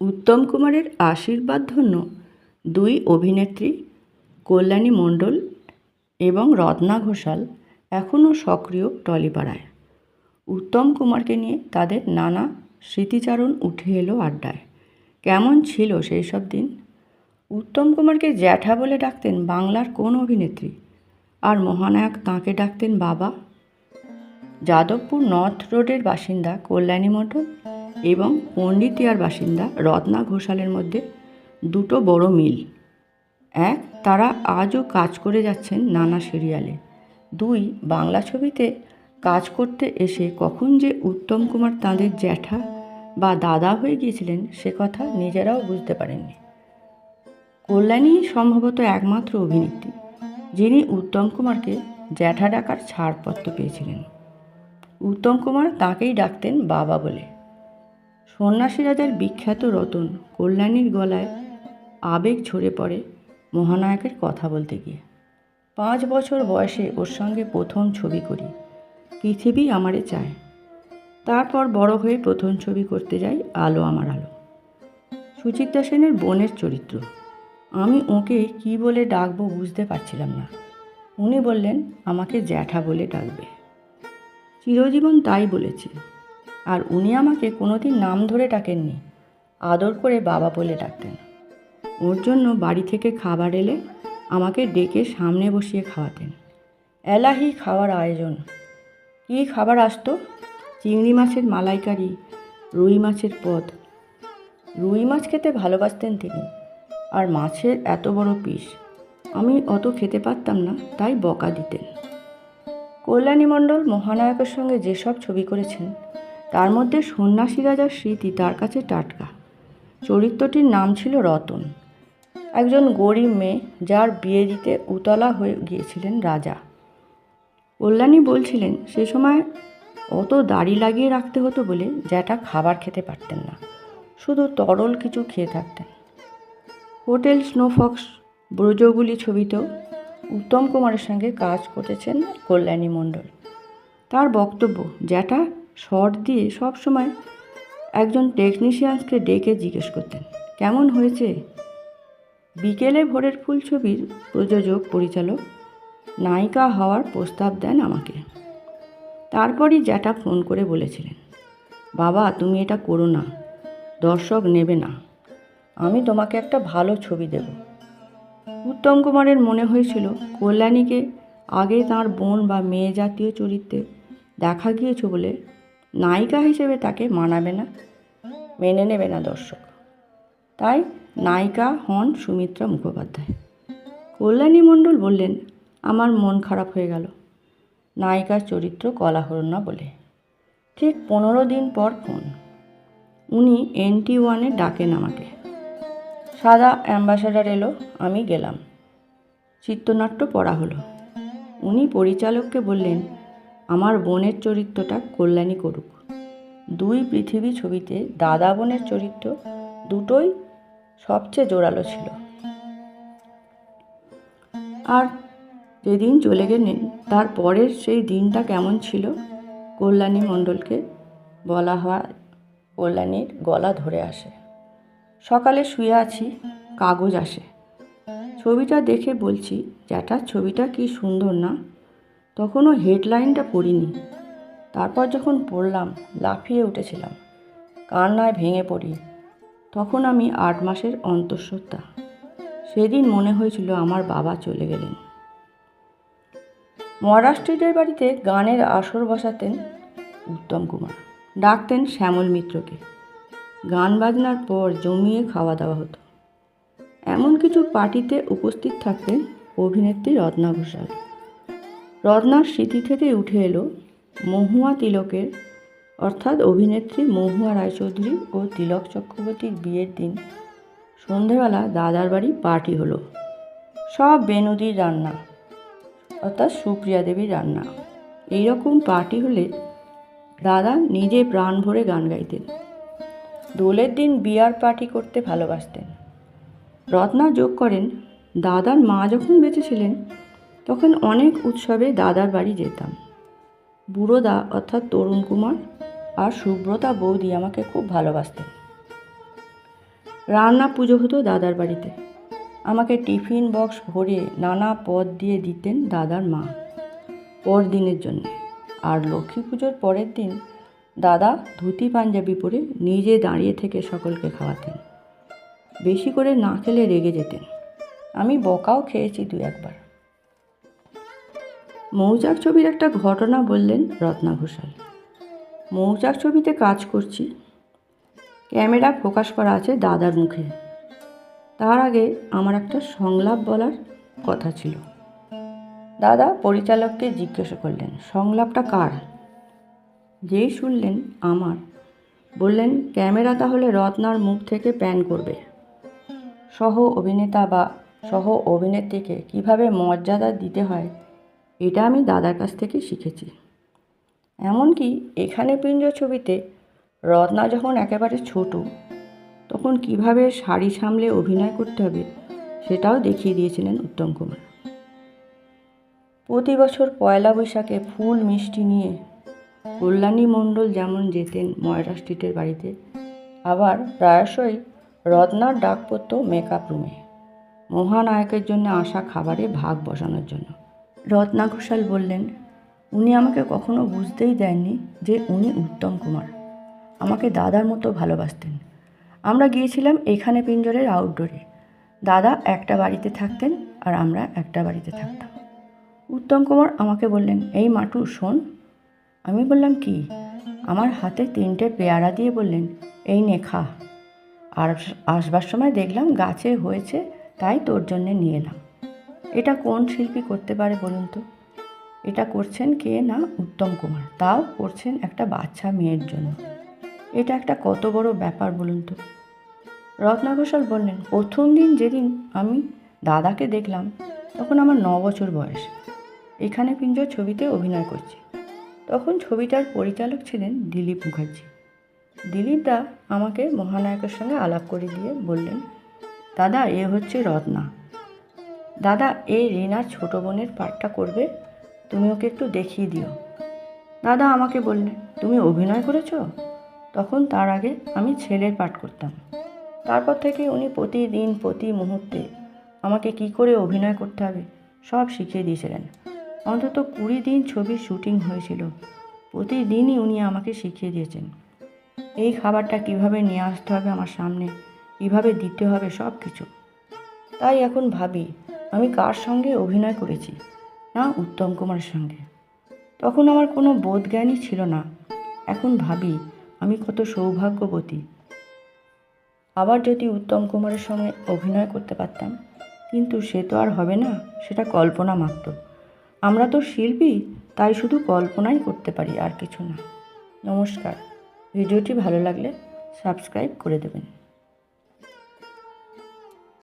উত্তম কুমারের আশীর্বাদ ধন্য দুই অভিনেত্রী কল্যাণী মণ্ডল এবং রত্না ঘোষাল এখনও সক্রিয় টলিপাড়ায়। উত্তম কুমারকে নিয়ে তাদের নানা স্মৃতিচারণ উঠে এলো আড্ডায়। কেমন ছিল সেই সব দিন? উত্তম কুমারকে জ্যাঠা বলে ডাকতেন বাংলার কোন অভিনেত্রী? আর মহানায়ক তাঁকে ডাকতেন বাবা? যাদবপুর নর্থ রোডের বাসিন্দা কল্যাণী মণ্ডল? এবং পণ্ডিতিয়ার বাসিন্দা রত্না ঘোষালের মধ্যে দুটো বড় মিল। এক, তারা আজও কাজ করে যাচ্ছেন নানা সিরিয়ালে। দুই, বাংলা ছবিতে কাজ করতে এসে কখন যে উত্তম কুমার তাঁদের জ্যাঠা বা দাদা হয়ে গিয়েছিলেন সে কথা নিজেরাও বুঝতে পারেননি। কল্যাণী সম্ভবত একমাত্র অভিনেত্রী, যিনি উত্তম কুমারকে জ্যাঠা ডাকার ছাড়পত্র পেয়েছিলেন। উত্তম কুমার তাঁকেই ডাকতেন বাবা বলে। সন্ন্যাসী রাজার বিখ্যাত রতন কল্যাণীর গলায় আবেগ ঝরে পড়ে মহানায়কের কথা বলতে গিয়ে। পাঁচ বছর বয়সে ওর সঙ্গে প্রথম ছবি করি, পৃথিবী আমারে চায়। তারপর বড় হয়ে প্রথম ছবি করতে যাই, আলো আমার আলো। সুচিত্রা সেনের বোনের চরিত্র। আমি ওকে কি বলে ডাকবো বুঝতে পারছিলাম না। উনি বললেন, আমাকে জ্যাঠা বলে ডাকবে। চিরজীবন তাই বলেছে। আর উনি আমাকে কোনোদিন নাম ধরে ডাকেননি। আদর করে বাবা বলে ডাকতেন। ওর জন্য বাড়ি থেকে খাবার এলে আমাকে ডেকে সামনে বসিয়ে খাওয়াতেন। এলাহি খাওয়ার আয়োজন। কী খাবার আসতো? চিংড়ি মাছের মালাইকারি, রুই মাছের পদ। রুই মাছ খেতে ভালোবাসতেন তিনি, আর মাছের এত বড় পিস। আমি অত খেতে পারতাম না, তাই বকা দিতেন। কল্যাণী মণ্ডল মহানায়কের সঙ্গে যেসব ছবি করেছেন তার মধ্যে সন্ন্যাসী রাজার স্মৃতি, তার কাছে টাটকা। চরিত্রটির নাম ছিল রতন। একজন গরিব মেয়ে যার বিয়ে দিতে উতলা হয়ে গিয়েছিলেন রাজা। কল্যাণী বলছিলেন, সে সময় অত দাড়ি লাগিয়ে রাখতে হতো বলে জ্যাঠা খাবার খেতে পারতেন না। শুধু তরল কিছু খেয়ে থাকতেন। হোটেল স্নোফক্স ব্রজগুলি ছবিতেও উত্তম কুমারের সঙ্গে কাজ করেছেন কল্যাণী মণ্ডল। তার বক্তব্য, জ্যাঠা শর্ট দিয়ে সব সময় একজন টেকনিশিয়ানকে ডেকে জিজ্ঞেস করতেন, কেমন হয়েছে? বিকেলে ভোরের ফুল ছবির প্রযোজক, পরিচালক নায়িকা হওয়ার প্রস্তাব দেন আমাকে। তারপরই জ্যাঠা ফোন করে বলেছিলেন, বাবা, তুমি এটা করো না, দর্শক নেবে না, আমি তোমাকে একটা ভালো ছবি দেব। উত্তম কুমারের মনে হয়েছিল, কল্যাণীকে আগে তার বোন বা মেয়ে জাতীয় চরিত্রে দেখা গিয়েছে বলে নায়িকা হিসেবে তাকে মানাবে না, মেনে নেবে না দর্শক। তাই নায়িকা হন সুমিত্রা মুখোপাধ্যায়। কল্যাণী মণ্ডল বললেন, আমার মন খারাপ হয়ে গেল। নায়িকার চরিত্র কলা হল না বলে। ঠিক পনেরো দিন পর ফোন। উনি এনটি ওয়ানে ডাকেন আমাকে। সাদা অ্যাম্বাসাডার এলো, আমি গেলাম। চিত্রনাট্য পড়া হলো। উনি পরিচালককে বললেন আমার বোনের চরিত্রটা কল্যাণী করুক। দুই পৃথিবী ছবিতে দাদা বোনের চরিত্র দুটোই সবচেয়ে জোরালো ছিল। আর যেদিন চলে গেলেন, তার পরের সেই দিনটা কেমন ছিল? কল্যাণী মণ্ডলকে বলা হয় কল্যাণীর গলা ধরে আসে। সকালে শুয়ে আছি, কাগজ আসে। ছবিটা দেখে বলছি জ্যাঠা ছবিটা কি সুন্দর না? তখনও হেডলাইনটা পড়িনি। তারপর যখন পড়লাম, লাফিয়ে উঠেছিলাম, কান্নায় ভেঙে পড়ি, তখন আমি আট মাসের অন্তঃসত্ত্বা। সেদিন মনে হয়েছিল আমার বাবা চলে গেলেন। মহারাষ্ট্রীদের বাড়িতে গানের আসর বসাতেন উত্তম কুমার। ডাকতেন শ্যামল মিত্রকে। গান বাজনার পর জমিয়ে খাওয়া দাওয়া হতো। এমন কিছু পার্টিতে উপস্থিত থাকতেন অভিনেত্রী রত্না ঘোষাল। রত্নার স্মৃতি থেকে উঠে এলো মহুয়া তিলকের, অর্থাৎ অভিনেত্রী মহুয়া রায়চৌধুরী ও তিলক চক্রবর্তীর বিয়ের দিন। সন্ধেবেলা দাদার বাড়ি পার্টি হলো। সব বেনুদির রান্না, অর্থাৎ সুপ্রিয়া দেবীর রান্না। এইরকম পার্টি হলে দাদা নিজে প্রাণ ভরে গান গাইতেন। দোলের দিন বিয়ার পার্টি করতে ভালোবাসতেন। রত্না যোগ করেন, দাদার মা যখন বেঁচে ছিলেন তখন অনেক উৎসবে দাদার বাড়ি যেতাম। বুড়োদা অর্থাৎ তরুণ কুমার আর সুব্রতা বৌদি আমাকে খুব ভালোবাসতেন। রান্না পুজো হতো দাদার বাড়িতে। আমাকে টিফিন বক্স ভরে নানা পদ দিয়ে দিতেন দাদার মা পর দিনের জন্য। আর লক্ষ্মী পুজোর পরের দিন দাদা ধুতি পাঞ্জাবি পরে নিজে দাঁড়িয়ে থেকে সকলকে খাওয়াতেন। বেশি করে না খেলে রেগে যেতেন। আমি বকাও খেয়েছি দু একবার। মৌচাক ছবির একটা ঘটনা বললেন রত্না ঘোষাল। মৌচাক ছবিতে কাজ করছি। ক্যামেরা ফোকাস করা আছে দাদার মুখে। তার আগে আমার একটা সংলাপ বলার কথা ছিল। দাদা পরিচালককে জিজ্ঞাসা করলেন, সংলাপটা কার? যেই শুনলেন আমার, বললেন, ক্যামেরা তাহলে রত্নার মুখ থেকে প্যান করবে। সহ অভিনেতা বা সহ অভিনেত্রীকে কীভাবে মর্যাদা দিতে হয় এটা আমি দাদার কাছ থেকে শিখেছি। এমনকি এখানে পিঞ্জ ছবিতে রত্না যখন একেবারে ছোট, তখন কীভাবে শাড়ি সামলে অভিনয় করতে হবে সেটাও দেখিয়ে দিয়েছিলেন উত্তম কুমার। প্রতি বছর পয়লা বৈশাখে ফুল মিষ্টি নিয়ে কল্যাণী মণ্ডল যেমন যেতেন ময়রা স্ট্রিটের বাড়িতে, আবার প্রায়শই রত্নার ডাক পড়তো মেকআপ রুমে মহানায়কের জন্য আসা খাবারে ভাগ বসানোর জন্য। রত্না ঘোষাল বললেন, উনি আমাকে কখনো বুঝতেই দেননি যে উনি উত্তম কুমার। আমাকে দাদার মতো ভালোবাসতেন। আমরা গিয়েছিলাম এখানে পিঞ্জরের আউটডোরে দাদা একটা বাড়িতে থাকতেন আর আমরা একটা বাড়িতে থাকতাম। উত্তম কুমার আমাকে বললেন, এই মাটু, শোন। আমি বললাম, কি? আমার হাতে তিনটে পেয়ারা দিয়ে বললেন, এই নে, খা। আর আসবার সময় দেখলাম গাছে হয়েছে, তাই তোর জন্যে নিয়ে এলাম। এটা কোন শিল্পী করতে পারে বলুন তো? এটা করছেন কে না? উত্তম কুমার। তাও করছেন একটা বাচ্চা মেয়ের জন্য। এটা একটা কত বড় ব্যাপার বলুন তো? রত্না ঘোষাল বললেন, প্রথম দিন যেদিন আমি দাদাকে দেখলাম, তখন আমার ন বছর বয়স। এখানে পিঞ্জ ছবিতে অভিনয় করছি। তখন ছবিটার পরিচালক ছিলেন দিলীপ মুখার্জি। দিলীপ দা আমাকে মহানায়কের সঙ্গে আলাপ করে দিয়ে বললেন, দাদা, এ হচ্ছে রত্না। দাদা, এই রিনার ছোট বোনের পার্টটা করবে? তুমি ওকে একটু দেখিয়ে দিও। দাদা আমাকে বললে, তুমি অভিনয় করেছ? তখন তার আগে আমি ছেলের পাঠ করতাম। তারপর থেকে উনি প্রতিদিন, প্রতি মুহূর্তে আমাকে কি করে অভিনয় করতে হবে, সব শিখিয়ে দিয়েছিলেন। অন্তত কুড়ি দিন ছবির শুটিং হয়েছিল। প্রতিদিনই উনি আমাকে শিখিয়ে দিয়েছেন। এই খাবারটা কীভাবে নিয়ে আসতে হবে আমার সামনে, কীভাবে দিতে হবে সব কিছু তাই এখন ভাবি আমি কার সঙ্গে অভিনয় করেছি? না, উত্তম কুমারের সঙ্গে। তখন আমার কোনো বোধজ্ঞানই ছিল না। এখন ভাবি, আমি কত সৌভাগ্যবতী। আবার যদি উত্তম কুমারের সঙ্গে অভিনয় করতে পারতাম, কিন্তু সে তো আর হবে না, সেটা কল্পনা মাত্র। আমরা তো শিল্পী, তাই শুধু কল্পনাই করতে পারি, আর কিছু না। নমস্কার। ভিডিওটি ভালো লাগলে সাবস্ক্রাইব করে দেবেন।